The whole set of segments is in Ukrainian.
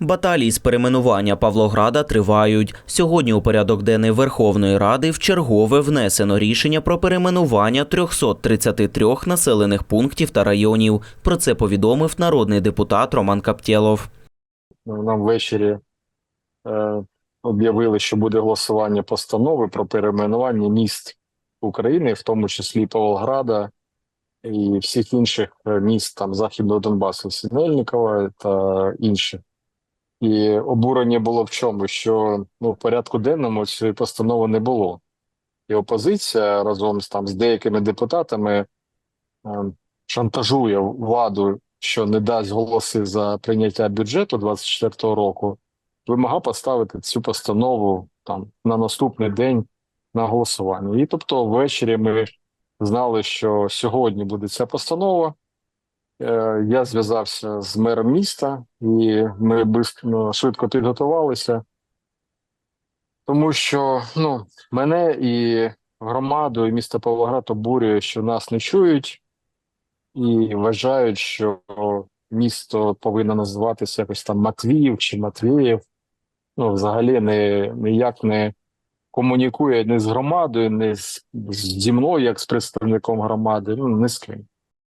Баталії з перейменування Павлограда тривають. Сьогодні у порядок денний Верховної Ради вчергове внесено рішення про перейменування 333 населених пунктів та районів. Про це повідомив народний депутат Роман Каптєлов. Нам ввечері е, об'явили, що буде голосування постанови про перейменування міст України, в тому числі Павлограда і всіх інших е, міст там Західного Донбасу, Синельникова та інших. І обурення було в чому, що ну, в порядку денному цієї постанови не було. І опозиція разом з там з деякими депутатами е, шантажує владу, що не дасть голоси за прийняття бюджету 24-го року, вимагав поставити цю постанову там на наступний день на голосування. І тобто, ввечері ми знали, що сьогодні буде ця постанова. Е, Я зв'язався з мером міста, і ми бистро, швидко підготувалися, тому що ну, мене і громаду, і місто Павлоград обурює, що нас не чують, і вважають, що місто повинно називатися якось там Матвіїв чи Матвіїв. Ну, взагалі не, ніяк не комунікує ні з громадою, ні з, зі мною, як з представником громади, ну, ні з ким.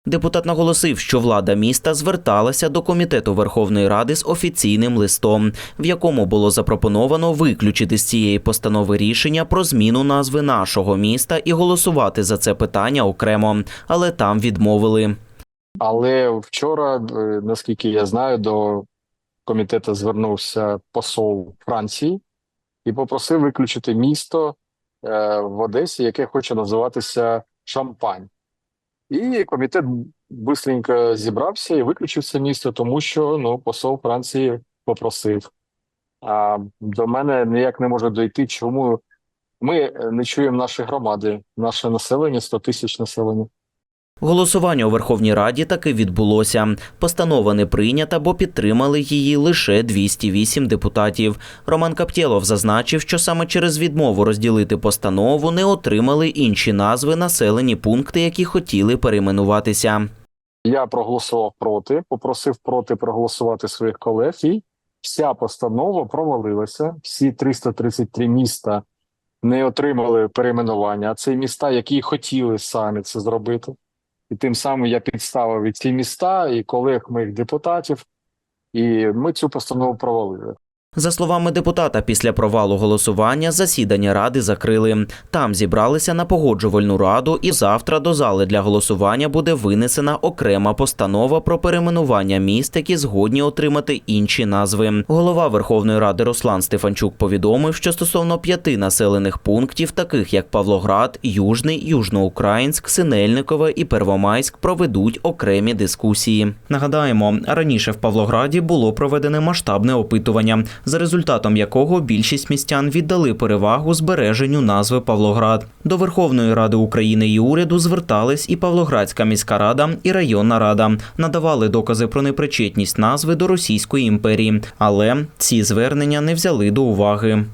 Депутат наголосив, що влада міста зверталася до комітету Верховної Ради з офіційним листом, в якому було запропоновано виключити з цієї постанови рішення про зміну назви нашого міста і голосувати за це питання окремо, але там відмовили. Але вчора, е, наскільки я знаю, до комітету звернувся посол Франції і попросив виключити місто е, в Одесі, яке хоче називатися Шампань. І комітет бистренько зібрався і виключив це місто, тому що ну, посол Франції попросив. А до мене ніяк не може дойти, чому ми е, не чуємо наші громади, наше населення 100 тисяч населення. Голосування у Верховній Раді таки відбулося. Постанова не прийнята, бо підтримали її лише 208 депутатів. Роман Каптєлов зазначив, що саме через відмову розділити постанову не отримали інші назви населені пункти, які хотіли перейменуватися. Я проголосував проти, попросив проти проголосувати своїх колег, і вся постанова провалилася. Всі 333 міста не отримали перейменування, а це міста, які хотіли самі це зробити. І тим самим я підставив і ці міста, і колег моїх депутатів, і ми цю постанову провалили. За словами депутата, після провалу голосування засідання ради закрили. Там зібралися на погоджувальну раду, і завтра до зали для голосування буде винесена окрема постанова про перейменування міст, які згодні отримати інші назви. Голова Верховної Ради Руслан Стефанчук повідомив, що стосовно п'яти населених пунктів, таких як Павлоград, Южний, Южноукраїнськ, Синельникове і Первомайськ, проведуть окремі дискусії. Нагадаємо, раніше в Павлограді було проведене масштабне опитування за результатом якого більшість містян віддали перевагу збереженню назви Павлоград. До Верховної Ради України і уряду звертались і Павлоградська міська рада, і районна рада, надавали докази про непричетність назви до Російської імперії, але ці звернення не взяли до уваги.